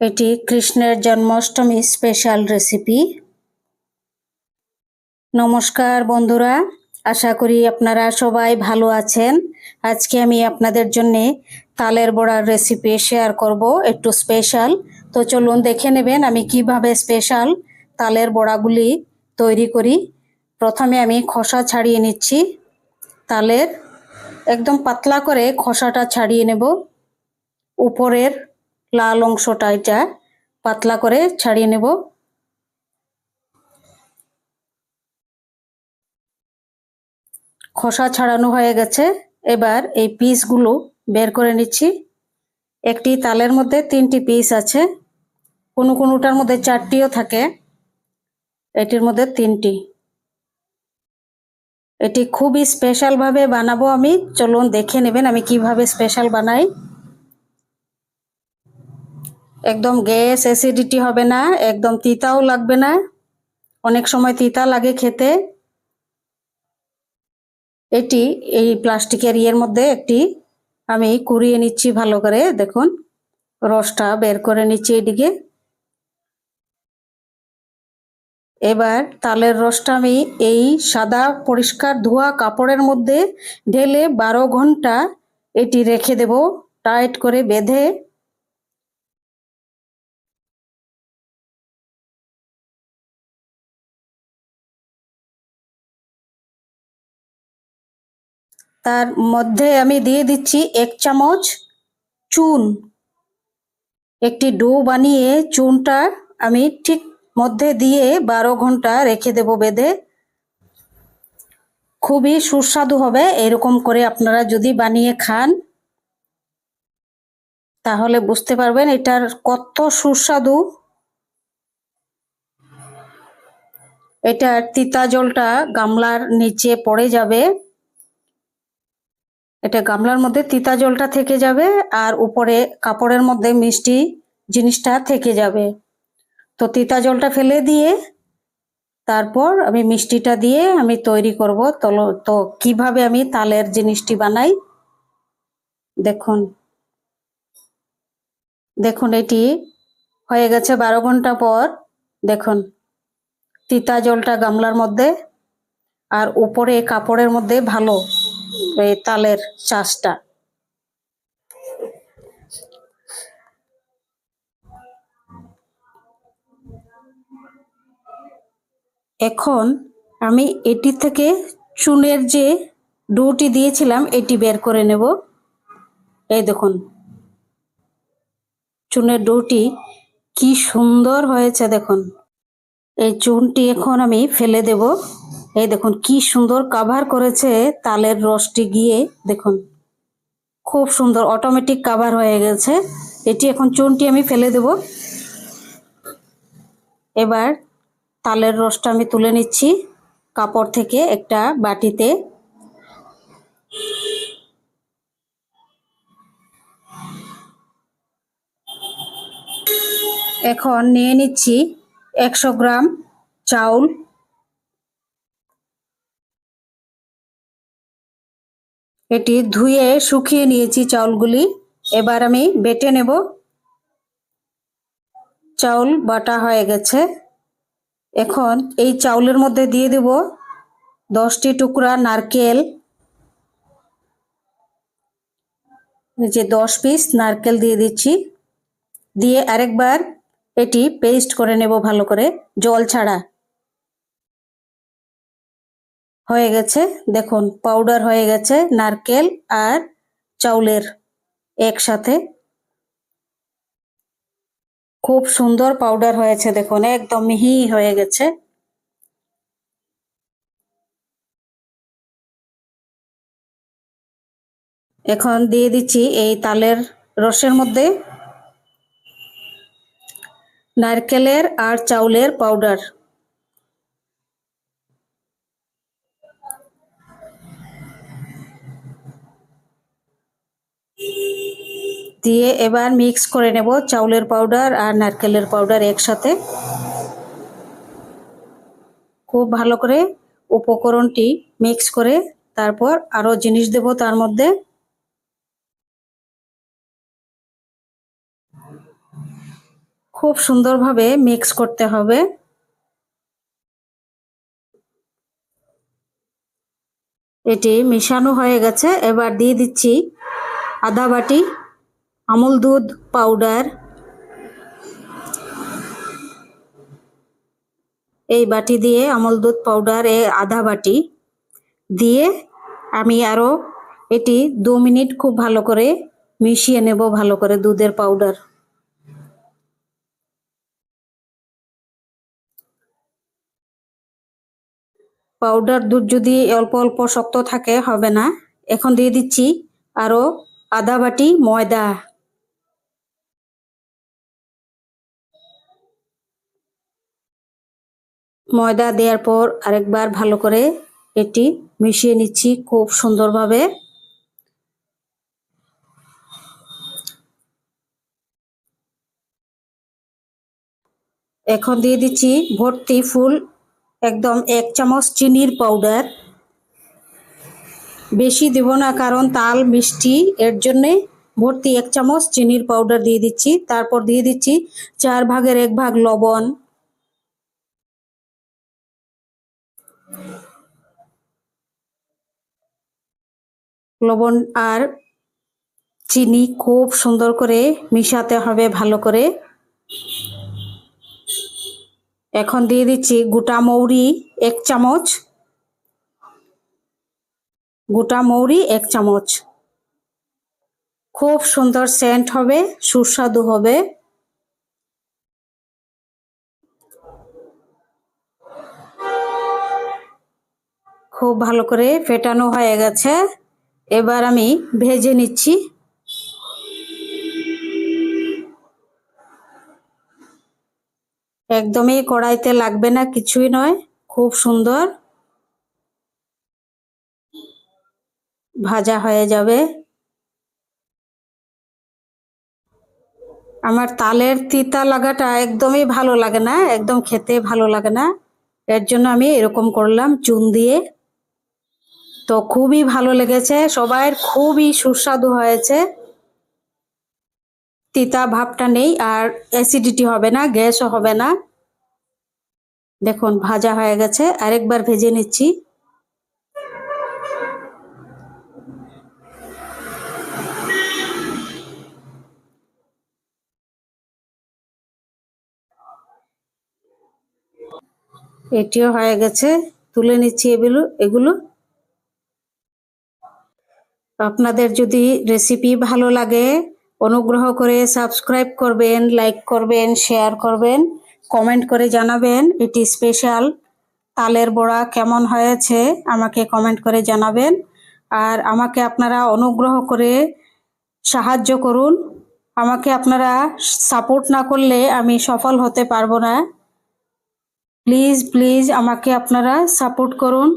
এটি কৃষ্ণের Janmashtami special recipe নমস্কার বন্ধুরা, আশা করি আপনারা সবাই ভালো আছেন। আজকে আমি আপনাদের জন্য তালের বড়ার রেসিপি শেয়ার করব, একটু স্পেশাল তো চলুন দেখে নেবেন আমি কীভাবে স্পেশাল তালের বড়াগুলি তৈরি করি। প্রথমে আমি খোসা ছাড়িয়ে নিচ্ছি। তালের একদম পাতলা করে খোসাটা ছাড়িয়ে নেব। উপরের লাল অংশটা এটা পাতলা করে ছাড়িয়ে নেব। খোসা ছাড়ানো হয়ে গেছে। এবার এই পিসগুলো বের করে নিচ্ছি। একটি তালের মধ্যে তিনটি পিস আছে। কোনো কোনোটার মধ্যে চারটিও থাকে, এটির মধ্যে তিনটি। এটি খুবই স্পেশাল ভাবে বানাবো আমি। চলুন দেখে নেবেন আমি কীভাবে স্পেশাল বানাই। একদম গ্যাস অ্যাসিডিটি হবে না, একদম তিতাও লাগবে না। অনেক সময় তিতা লাগে খেতে। এটি এই প্লাস্টিকের ইয়ের মধ্যে একটি, আমি কুড়িয়ে নিচ্ছি ভালো করে, দেখুন। রসটা বের করে নিচ্ছি এদিকে। এবার তালের রসটা আমি এই সাদা পরিষ্কার ধোয়া কাপড়ের মধ্যে ঢেলে বারো ঘণ্টা এটি রেখে দেব, টাইট করে বেঁধে। তার মধ্যে আমি দিয়ে দিচ্ছি এক চামচ চুন। একটি ডো বানিয়ে চুনটা আমি ঠিক মধ্যে দিয়ে বারো ঘণ্টা রেখে দেব বেঁধে। খুবই সুস্বাদু হবে, এরকম করে আপনারা যদি বানিয়ে খান, তাহলে বুঝতে পারবেন এটার কত সুস্বাদু। এটার তিতা জলটা গামলার নিচে পড়ে যাবে। এটা গামলার মধ্যে তিতা জলটা থেকে যাবে আর উপরে কাপড়ের মধ্যে মিষ্টি জিনিসটা থেকে যাবে। তো তিতা জলটা ফেলে দিয়ে তারপর আমি মিষ্টিটা দিয়ে আমি তৈরি করব। তল তো কীভাবে আমি তালের জিনিসটি বানাই? দেখুন। দেখুন, এটি হয়ে গেছে বারো ঘণ্টা পর। দেখুন, তিতা জলটা গামলার মধ্যে আর উপরে কাপড়ের মধ্যে ভালো এই তালের চাষটা। এখন আমি এটি থেকে চুনের যে ডুটি দিয়েছিলাম, এটি বের করে নেব। এই দেখুন, চুনের ডুটি কি সুন্দর হয়েছে দেখুন। এই চুনটি এখন আমি ফেলে দেব। এই দেখুন, কি সুন্দর কাভার করেছে, তালের রসটি গিয়ে, দেখুন। খুব সুন্দর অটোমেটিক কাভার হয়ে গেছে। এটি এখন চুনটি আমি ফেলে দেব। এবার তালের রসটা আমি তুলে নিচ্ছি কাপড় থেকে একটা বাটিতে। এখন নিয়ে নিচ্ছি একশো গ্রাম চাউল। এটি ধুয়ে শুকিয়ে নিয়েছি চাউলগুলি। এবার আমি বেটে নেব। চাউল বাটা হয়ে গেছে। এখন এই চাউলের মধ্যে দিয়ে দেব দশটি টুকরা নারকেল। যে দশ পিস নারকেল দিয়ে দিচ্ছি। দিয়ে আরেকবার এটি পেস্ট করে নেব ভালো করে, জল ছাড়া। হয়ে গেছে। দেখুন পাউডার হয়ে গেছে, নারকেল আর চাউলের একসাথে। খুব সুন্দর পাউডার হয়েছে, দেখুন, একদম মিহি হয়ে গেছে। এখন দিয়ে দিচ্ছি এই তালের রসের মধ্যে নারকেলের আর চাউলের পাউডার দিয়ে এবার মিক্স করে নেব চাউলের পাউডার আর নারকেলের পাউডার একসাথে। খুব ভালো করে উপকরণটি মিক্স করে তারপর আরও জিনিস দেব তার মধ্যে। খুব সুন্দরভাবে মিক্স করতে হবে। এটি মিশানো হয়ে গেছে। এবার দিয়ে দিচ্ছি আদা বাটি আমুল দুধ পাউডার এই বাটি দিয়ে আমল দুধ পাউডার এ আধা বাটি দিয়ে আমি আরও এটি দু মিনিট খুব ভালো করে মিশিয়ে নেব, ভালো করে দুধের পাউডার পাউডার দুধ যদি অল্প অল্প শক্ত থাকে, হবে না। এখন দিয়ে দিচ্ছি আরও আধা বাটি ময়দা। ময়দা দেওয়ার পর আরেকবার ভালো করে এটি মিশিয়ে নিচ্ছি খুব সুন্দরভাবে। এখন দিয়ে দিচ্ছি ভর্তি ফুল, একদম এক চামচ চিনির পাউডার বেশি দেব না, কারণ তাল মিষ্টি, এর জন্যে ভর্তি এক চামচ চিনির পাউডার দিয়ে দিচ্ছি। তারপর দিয়ে দিচ্ছি চার ভাগের এক ভাগ লবণ। লবণ আর চিনি খুব সুন্দর করে মিশাতে হবে ভালো করে। এখন দিয়ে দিচ্ছি গোটা মৌরি এক চামচ। গোটা মৌরি এক চামচ। খুব সুন্দর সেন্ট হবে, সুস্বাদু হবে। খুব ভালো করে ফেটানো হয়ে গেছে। এবার আমি ভেজে নিচ্ছি। একদমই কড়াইতে লাগবে না, কিছুই নয়, খুব সুন্দর। ভাজা হয়ে যাবে। আমার তালের তিতা লাগাটা একদমই ভালো লাগে না, একদম খেতে ভালো লাগে না। এর জন্য আমি এরকম করলাম, চুন দিয়ে। তো খুবই ভালো লেগেছে। সবাইয়ের খুবই সুস্বাদু হয়েছে। তিতা ভাবটা নেই আর অ্যাসিডিটি হবে না গ্যাসও হবে না। দেখুন, ভাজা হয়ে গেছে। আরেকবার ভেজে নিচ্ছি। এটিও হয়ে গেছে। তুলে নিচ্ছি এগুলো এগুলো। আপনাদের যদি রেসিপি ভালো লাগে, অনুগ্রহ করে সাবস্ক্রাইব করবেন লাইক করবেন শেয়ার করবেন কমেন্ট করে জানাবেন এটি স্পেশাল তালের বড়া কেমন হয়েছে আমাকে কমেন্ট করে জানাবেন। আর আমাকে আপনারা অনুগ্রহ করে সাহায্য করুন। আমাকে আপনারা সাপোর্ট না করলে আমি সফল হতে পারব না। প্লিজ প্লিজ আমাকে আপনারা সাপোর্ট করুন।